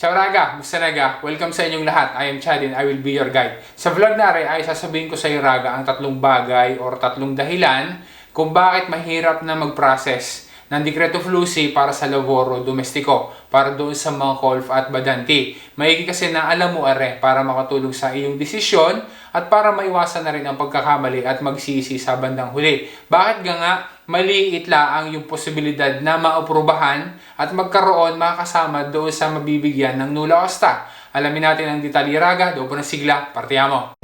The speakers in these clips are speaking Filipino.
Ciao Raga! Musta Raga? Welcome sa inyong lahat. I am Chad and I will be your guide. Sa vlog na rin ay sasabihin ko sa iyo Raga ang tatlong bagay or tatlong dahilan kung bakit mahirap na mag-process ng Decreto Flusi para sa Lavoro Domestico, para doon sa mga Colf at Badanti. Maigi kasi na alam mo are para makatulong sa iyong desisyon at para maiwasan na rin ang pagkakamali at magsisi sa bandang huli. Bakit ga nga maliit lang yung posibilidad na maaprubahan at magkaroon makasama doon sa mabibigyan ng nula osta. Alamin natin ang detalye raga, doon po ng sigla, partiamo.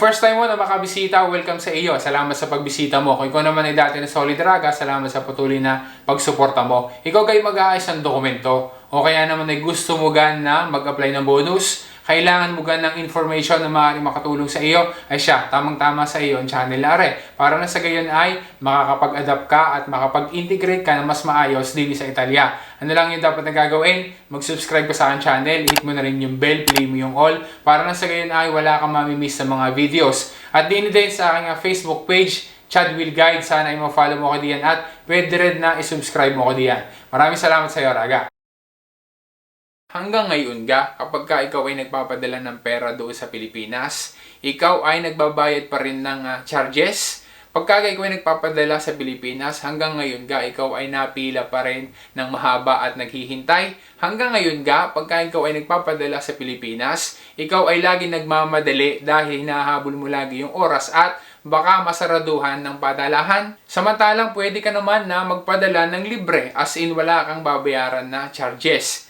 First time mo na makabisita, welcome sa iyo. Salamat sa pagbisita mo. Kung ikaw naman ay dati na solid raga, salamat sa patuloy na pagsuporta mo. Ikaw kayo mag-aayos ng dokumento o kaya naman ay gusto mo gan na mag-apply ng bonus, kailangan mo gan ng information na maaaring makatulong sa iyo, ay siya, tamang-tama sa iyo ang channel are. Para na sa gayon ay makakapag-adapt ka at makapag-integrate ka na mas maayos din sa Italia. Ano lang yung dapat na gagawin? Mag-subscribe ka sa aking channel, hit mo na rin yung bell, play mo yung all, para na sa gayon ay wala kang mamimiss sa mga videos. At din din sa aking ah, Facebook page, Chad Will Guide, sana ay ma-follow mo ko diyan at pwede rin na i-subscribe mo ko diyan. Maraming salamat sa iyo, Raga. Hanggang ngayon ga, kapag ka ikaw ay nagpapadala ng pera doon sa Pilipinas, ikaw ay nagbabayad pa rin ng ah, charges. Pagka ikaw ay nagpapadala sa Pilipinas, hanggang ngayon ga, ikaw ay napila pa rin ng mahaba at naghihintay. Hanggang ngayon ga, pagka ikaw ay nagpapadala sa Pilipinas, ikaw ay lagi nagmamadali dahil hinahabol mo lagi yung oras at baka masaraduhan ng padalahan. Samantalang pwede ka naman na magpadala ng libre as in wala kang babayaran na charges.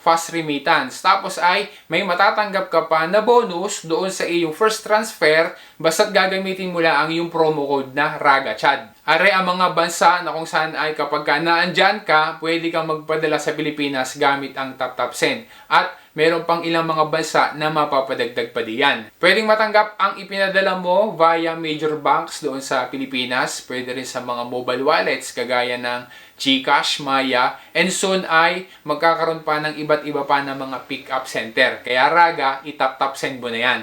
fast remittance. Tapos ay may matatanggap ka pa na bonus doon sa iyong first transfer basta't gagamitin mo lang ang yung promo code na RAGACHAD. Are ang mga bansa na kung saan ay kapag ka naandyan ka, pwede kang magpadala sa Pilipinas gamit ang TapTap Send. At meron pang ilang mga bansa na mapapadagdag pa diyan. Pwedeng matanggap ang ipinadala mo via major banks doon sa Pilipinas. Pwede rin sa mga mobile wallets kagaya ng GCash, Maya, and soon ay magkakaroon pa ng iba't iba pa na mga pick-up center. Kaya raga, itap-tap send mo na yan.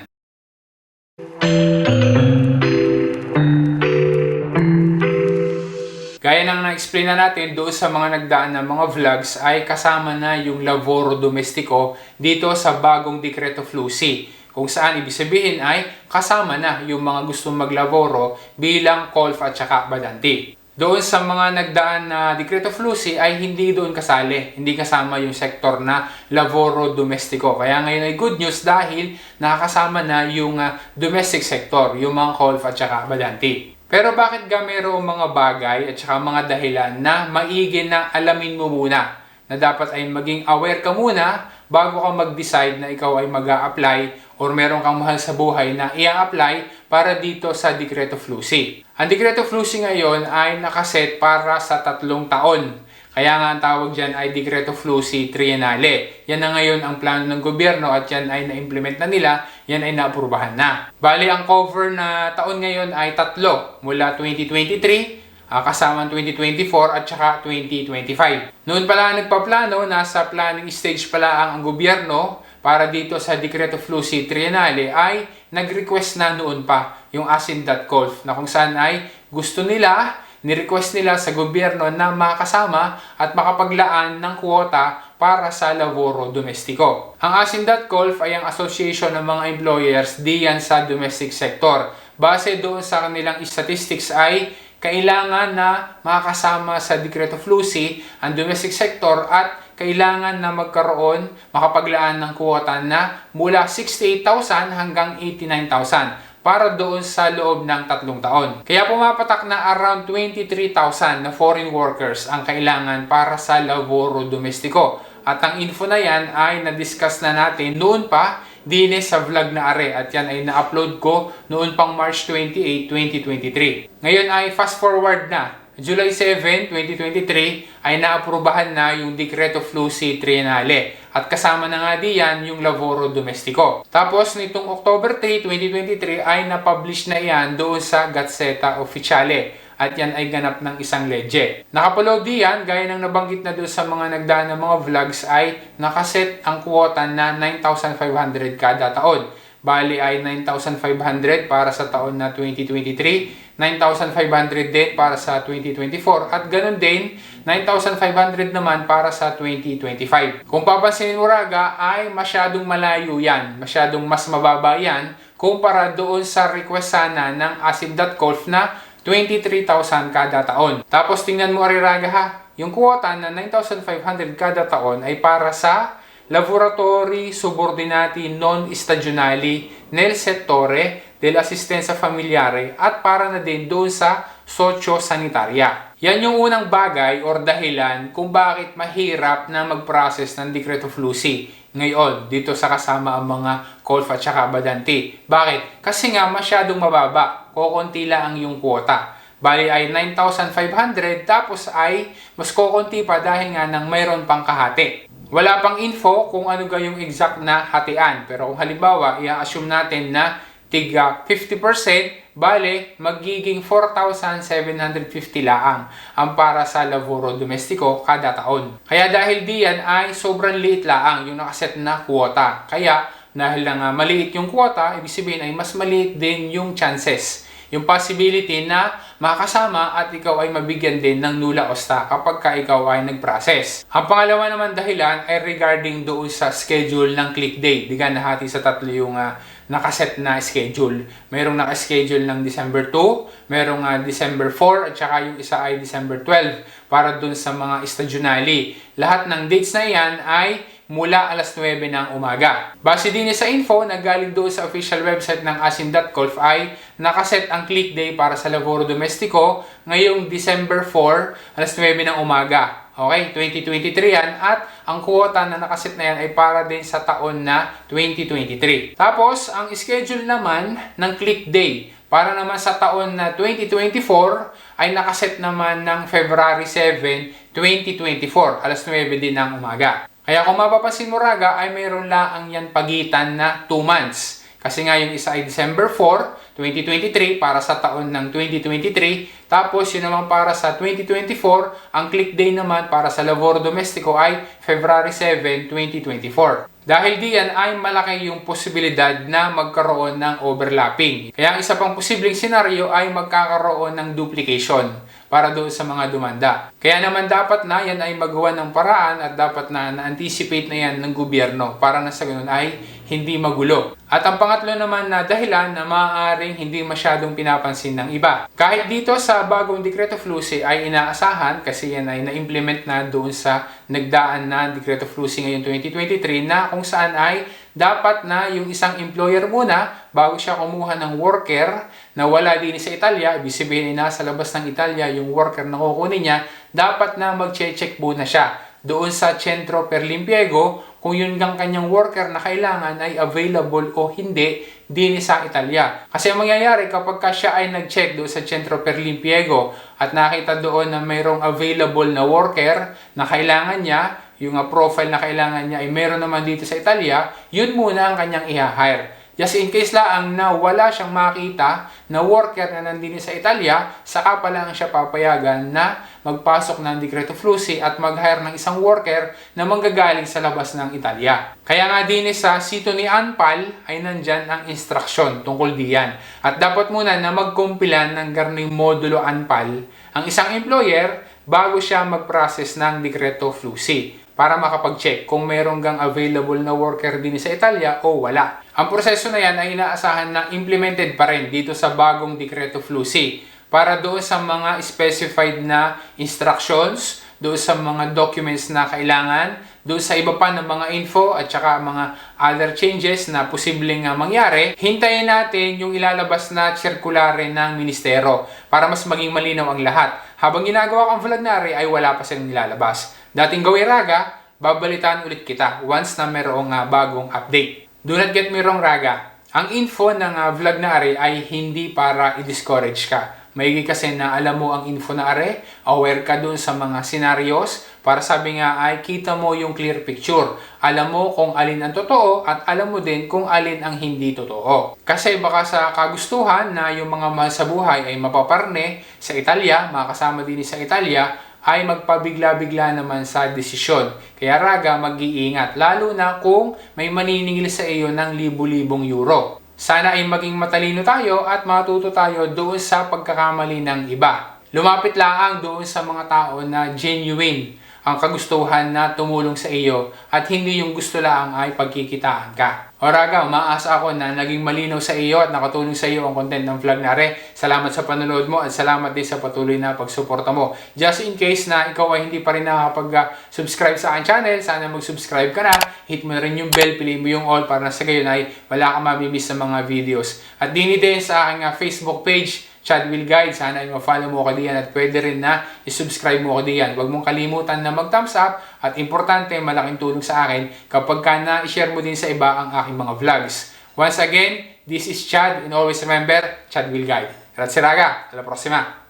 Gaya ng na-explain na natin doon sa mga nagdaan ng mga vlogs ay kasama na yung Lavoro Domestico dito sa bagong Decreto Flusi. Kung saan ibig sabihin ay kasama na yung mga gustong maglavoro bilang Colf at saka Badanti. Doon sa mga nagdaan na Decreto Flusi ay hindi doon kasali. Hindi kasama yung sektor na Lavoro Domestico. Kaya ngayon ay good news dahil nakakasama na yung ah, domestic sector, yung mga Colf at saka Badanti. Pero bakit ga mayroong mga bagay at saka mga dahilan na maigi na alamin mo muna na dapat ay maging aware ka muna bago ka mag-decide na ikaw ay mag apply or meron kang mahal sa buhay na i-apply para dito sa Decreto Flusi. Ang Decreto Flusi ngayon ay nakaset para sa tatlong taon. Kaya nga ang tawag dyan ay Decreto Flusi Triennale. Yan na ngayon ang plano ng gobyerno at yan ay na-implement na nila, yan ay naaprubahan na. Bali, ang cover na taon ngayon ay tatlo mula 2023 uh, kasama 2024 at saka 2025. Noon pala nagpaplano, nasa planning stage pala ang, ang gobyerno para dito sa Decreto Flusi Triennale ay nag-request na noon pa yung asin.colf na kung saan ay gusto nila ni-request nila sa gobyerno na makasama at makapaglaan ng kwota para sa laboro domestiko. Ang Asin.Colf ay ang association ng mga employers diyan sa domestic sector. Base doon sa kanilang statistics ay kailangan na makasama sa Decreto Flusi ang domestic sector at kailangan na magkaroon, makapaglaan ng kwota na mula 68,000 hanggang 89,000 para doon sa loob ng tatlong taon. Kaya pumapatak na around 23,000 na foreign workers ang kailangan para sa laboro domestiko. At ang info na yan ay na-discuss na natin noon pa dine sa vlog na are at yan ay na-upload ko noon pang March 28, 2023. Ngayon ay fast forward na. July 7, 2023 ay naaprubahan na yung Decreto Flusi Triennale at kasama na nga diyan yung Lavoro Domestico. Tapos nitong October 3, 2023 ay na-publish na yan doon sa Gazzetta Ufficiale at yan ay ganap ng isang legge. Nakapaload diyan, gaya ng nabanggit na doon sa mga nagdaan ng mga vlogs ay nakaset ang kuwota na 9,500 kada taon. Bali ay 9,500 para sa taon na 2023, 9,500 din para sa 2024 at ganun din 9,500 naman para sa 2025. Kung papansinin mo raga ay masyadong malayo yan, masyadong mas mababa yan kumpara doon sa request sana ng asim.colf na 23,000 kada taon. Tapos tingnan mo ariraga ha, yung kuwota na 9,500 kada taon ay para sa Laboratory Subordinati Non Stagionali nel settore dell'assistenza familiare at para na din doon sa socio-sanitaria. Yan yung unang bagay or dahilan kung bakit mahirap na mag-process ng Decreto Flusi ngayon dito sa kasama ang mga Colfa at saka Badanti. Bakit? Kasi nga masyadong mababa. Kokonti lang ang yung kwota. Bali ay 9,500 tapos ay mas kokonti pa dahil nga nang mayroon pang kahati. Wala pang info kung ano ga yung exact na hatian. Pero kung halimbawa, i-assume natin na tiga 50%, bale, magiging 4,750 laang ang para sa Lavoro Domestico kada taon. Kaya dahil diyan ay sobrang liit laang yung nakaset na kwota. Kaya dahil lang maliit yung kwota, ibig sabihin ay mas maliit din yung chances yung possibility na makasama at ikaw ay mabigyan din ng nula osta kapag ka ikaw ay nag-process. Ang pangalawa naman dahilan ay regarding doon sa schedule ng click day. Di ka nahati sa tatlo yung uh, nakaset na schedule. Merong naka-schedule ng December 2, merong uh, December 4, at saka yung isa ay December 12 para doon sa mga stagionali. Lahat ng dates na yan ay mula alas 9 ng umaga. Base din sa info na galing doon sa official website ng asim.colf ay nakaset ang click day para sa Lavoro Domestico ngayong December 4 alas 9 ng umaga. Okay, 2023 yan at ang kuwota na nakaset na yan ay para din sa taon na 2023. Tapos, ang schedule naman ng click day para naman sa taon na 2024 ay nakaset naman ng February 7, 2024, alas 9 din ng umaga. Kaya kung mapapansin mo raga ay mayroon lang yan pagitan na 2 months. Kasi nga yung isa ay December 4, 2023 para sa taon ng 2023. Tapos yun naman para sa 2024, ang click day naman para sa Lavoro Domestico ay February 7, 2024. Dahil diyan ay malaki yung posibilidad na magkaroon ng overlapping. Kaya ang isa pang posibleng senaryo ay magkakaroon ng duplication para doon sa mga dumanda. Kaya naman dapat na yan ay magawa ng paraan at dapat na na-anticipate na yan ng gobyerno para na sa ganun ay hindi magulo. At ang pangatlo naman na dahilan na maaaring hindi masyadong pinapansin ng iba. Kahit dito sa bagong Decreto Flusi ay inaasahan kasi yan ay na-implement na doon sa nagdaan na Decreto Flusi ngayon 2023 na kung saan ay dapat na yung isang employer muna bago siya kumuha ng worker na wala din sa Italia, ibig sabihin na nasa labas ng Italia yung worker na kukunin niya, dapat na mag-check muna siya doon sa Centro per Limpiego kung yun gang kanyang worker na kailangan ay available o hindi din sa Italia. Kasi ang mangyayari kapag ka siya ay nag-check doon sa Centro per Limpiego at nakita doon na mayroong available na worker na kailangan niya, yung profile na kailangan niya ay meron naman dito sa Italia, yun muna ang kanyang i-hire. Just in case lang na wala siyang makita na worker na nandini sa Italia, saka pa lang siya papayagan na magpasok ng Decreto Flusi at mag-hire ng isang worker na manggagaling sa labas ng Italia. Kaya nga din sa sito ni Anpal ay nandyan ang instruction tungkol diyan. At dapat muna na magkumpilan ng garning modulo Anpal ang isang employer bago siya mag-process ng Decreto Flusi para makapag-check kung meron gang available na worker din sa Italia o wala. Ang proseso na yan ay inaasahan na implemented pa rin dito sa bagong Decreto Flusi para doon sa mga specified na instructions, doon sa mga documents na kailangan, doon sa iba pa ng mga info at saka mga other changes na posibleng uh, mangyari, hintayin natin yung ilalabas na sirkulare ng ministero para mas maging malinaw ang lahat. Habang ginagawa kang vlog na ay wala pa silang nilalabas. Dating gawin raga, babalitaan ulit kita once na merong uh, bagong update. Do not get me wrong, Raga. Ang info ng ah, vlog na are ay hindi para i-discourage ka. Maigi kasi na alam mo ang info na are, aware ka dun sa mga scenarios, para sabi nga ay kita mo yung clear picture. Alam mo kung alin ang totoo at alam mo din kung alin ang hindi totoo. Kasi baka sa kagustuhan na yung mga mahal sa buhay ay mapaparne sa Italia, makakasama din sa Italia, ay magpabigla-bigla naman sa desisyon. Kaya raga, mag-iingat. Lalo na kung may maniningil sa iyo ng libu-libong euro. Sana ay maging matalino tayo at matuto tayo doon sa pagkakamali ng iba. Lumapit lang doon sa mga tao na genuine ang kagustuhan na tumulong sa iyo at hindi yung gusto lang ay pagkikitaan ka. O raga, umaasa ako na naging malinaw sa iyo at nakatulong sa iyo ang content ng vlog na re. Salamat sa panonood mo at salamat din sa patuloy na pagsuporta mo. Just in case na ikaw ay hindi pa rin nakakapag-subscribe sa aking channel, sana mag-subscribe ka na. Hit mo rin yung bell, piliin mo yung all para sa gayon ay wala kang mamimiss sa mga videos. At din din sa aking ah, Facebook page, Chad Will Guide. Sana ay ma-follow mo ako diyan at pwede rin na i-subscribe mo ako diyan. Huwag mong kalimutan na mag-thumbs up at importante, malaking tulong sa akin kapag ka na-share mo din sa iba ang aking mga vlogs. Once again, this is Chad and always remember, Chad Will Guide. Grazie raga, alla prossima!